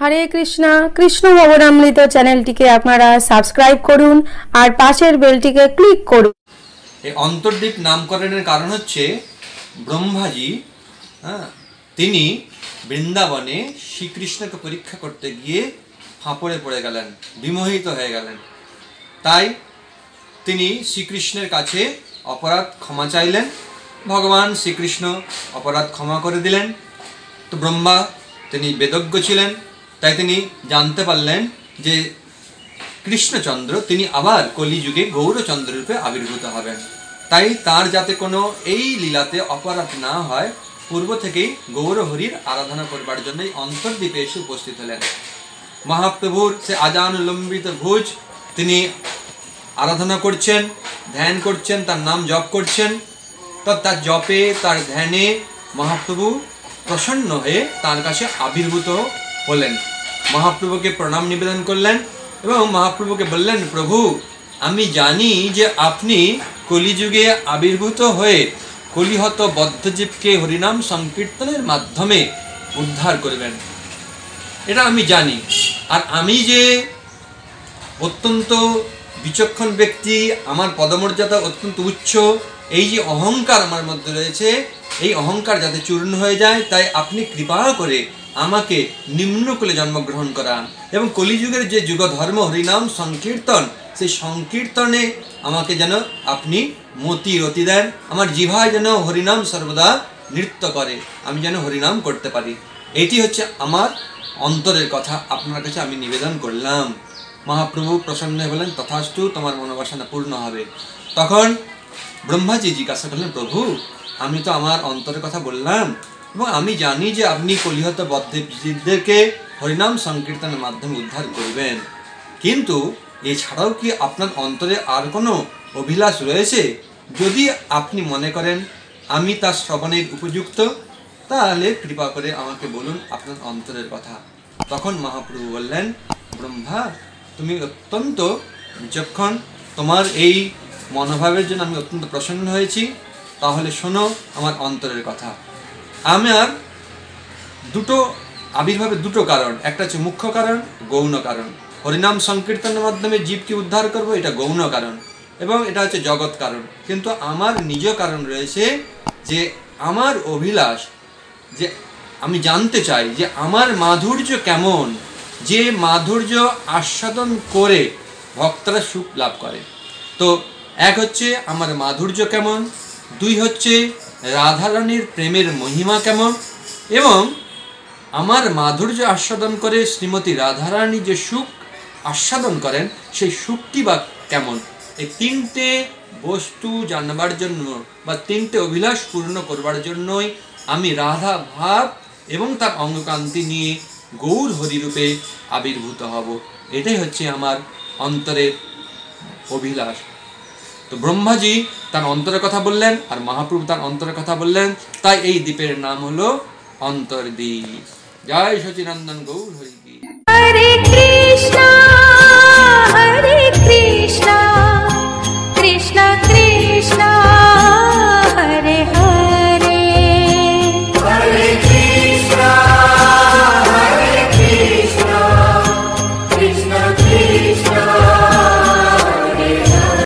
হরে কৃষ্ণা, কৃষ্ণ ভবনামৃত চ্যানেলটিকে আপনারা সাবস্ক্রাইব করুন আর পাশের বেলটিকে ক্লিক করুন। এই অন্তর্দ্বীপ নামকরণের কারণ হচ্ছে ব্রহ্মাজি হ্যাঁ তিনি বৃন্দাবনে শ্রীকৃষ্ণকে পরীক্ষা করতে গিয়ে ফাঁপড়ে পড়ে গেলেন, বিমোহিত হয়ে গেলেন। তাই তিনি শ্রীকৃষ্ণের কাছে অপরাধ ক্ষমা চাইলেন, ভগবান শ্রীকৃষ্ণ অপরাধ ক্ষমা করে দিলেন। তো ব্রহ্মা তিনি বেদজ্ঞ ছিলেন, তাই তিনি জানতে পারলেন যে কৃষ্ণচন্দ্র, তিনি আবার কলিযুগে গৌরচন্দ্র রূপে আবির্ভূত হবেন। তাই তার যাতে কোনো এই লীলাতে অপরাধ না হয়, পূর্ব থেকেই গৌরহরির আরাধনা করবার জন্যই অন্তর্দ্বীপে এসে উপস্থিত হলেন। মহাপ্রভুর সে আজানুলম্বিত ভুজ, তিনি আরাধনা করছেন, ধ্যান করছেন, তার নাম জপ করছেন। তো তার জপে, তার ধ্যানে মহাপ্রভু প্রসন্ন হয়ে তার কাছে আবির্ভূত হলেন। মহাপ্রভুকে প্রণাম নিবেদন করলেন এবং মহাপ্রভুকে বললেন, প্রভু, আমি জানি যে আপনি কলিযুগে আবির্ভূত হয়ে কলিহত বদ্ধজীবকে হরিনাম সংকীর্তনের মাধ্যমে উদ্ধার করবেন। এটা আমি জানি। আর আমি যে অত্যন্ত বিচক্ষণ ব্যক্তি, আমার পদমর্যাদা অত্যন্ত উচ্চ এই যে অহংকার আমার মধ্যে রয়েছে, এই অহংকার যাতে চূর্ণ হয়ে যায়, তাই আপনি কৃপা করে আমাকে নিম্নকুলে জন্মগ্রহণ করান। এবং কলিযুগের যে যুগ ধর্ম হরিনাম, সংকীর্তন, সেই সংকীর্তনে আমাকে যেন আপনি মতি রতি দেন, আমার জিভায় যেন হরিনাম সর্বদা নৃত্য করে, আমি যেন হরিনাম করতে পারি। এটি হচ্ছে আমার অন্তরের কথা, আপনার কাছে আমি নিবেদন করলাম। মহাপ্রভু প্রসন্ন বলেন তথাস্তু তোমার মনোবাসনা পূর্ণ হবে। তখন ব্রহ্মাজি জিজ্ঞাসা করলেন প্রভু, আমি তো আমার অন্তরের কথা বললাম এবং আমি জানি যে আপনি কলিহত বদ্ধদেরকে হরিনাম সংকীর্তনের মাধ্যমে উদ্ধার করবেন। কিন্তু এছাড়াও কি আপনার অন্তরে আর কোনো অভিলাষ রয়েছে? যদি আপনি মনে করেন আমি তার শ্রবণের উপযুক্ত, তাহলে কৃপা করে আমাকে বলুন আপনার অন্তরের কথা। তখন মহাপ্রভু বললেন, ব্রহ্মা, তুমি অত্যন্ত যখন তোমার এই মনোভাবের জন্য আমি অত্যন্ত প্রসন্ন হয়েছি। তাহলে শোনো আমার অন্তরের কথা। আমার দুটো আবির্ভাবের দুটো কারণ। একটা হচ্ছে মুখ্য কারণ, গৌণ কারণ। হরিনাম সংকীর্তনের মাধ্যমে জীবকে উদ্ধার করব, এটা গৌণ কারণ। এবং এটা হচ্ছে জগৎ কারণ। কিন্তু আমার নিজ কারণ রয়েছে যে আমার অভিলাষ, যে আমি জানতে চাই যে আমার মাধুর্য কেমন, যে মাধুর্য আস্বাদন করে ভক্তরা সুখ লাভ করে। তো এক হচ্ছে আমার মাধুর্য কেমন, দুই হচ্ছে রাধারানীর প্রেমের মহিমা কেমন এবং আমার মাধুর্য আস্বাদন করে শ্রীমতী রাধারানী যে সুখ আস্বাদন করেন, সেই সুখটি বা কেমন? এই তিনটে বস্তু জানবার জন্য বা তিনটে অভিলাষ পূর্ণ করবার জন্যই আমি রাধা ভাব এবং তার অঙ্গকান্তি নিয়ে গৌর হরিরূপে আবির্ভূত হব। এটাই হচ্ছে আমার অন্তরের অভিলাষ। তো ব্রহ্মাজি তার অন্তরের কথা বললেন আর মহাপ্রভু তার অন্তরের কথা বললেন। তাই এই দ্বীপের নাম হলো অন্তর্দ্বীপ। জয় সচিনন্দন, গৌর হরি হরে কৃষ্ণ হরে কৃষ্ণ কৃষ্ণ কৃষ্ণ।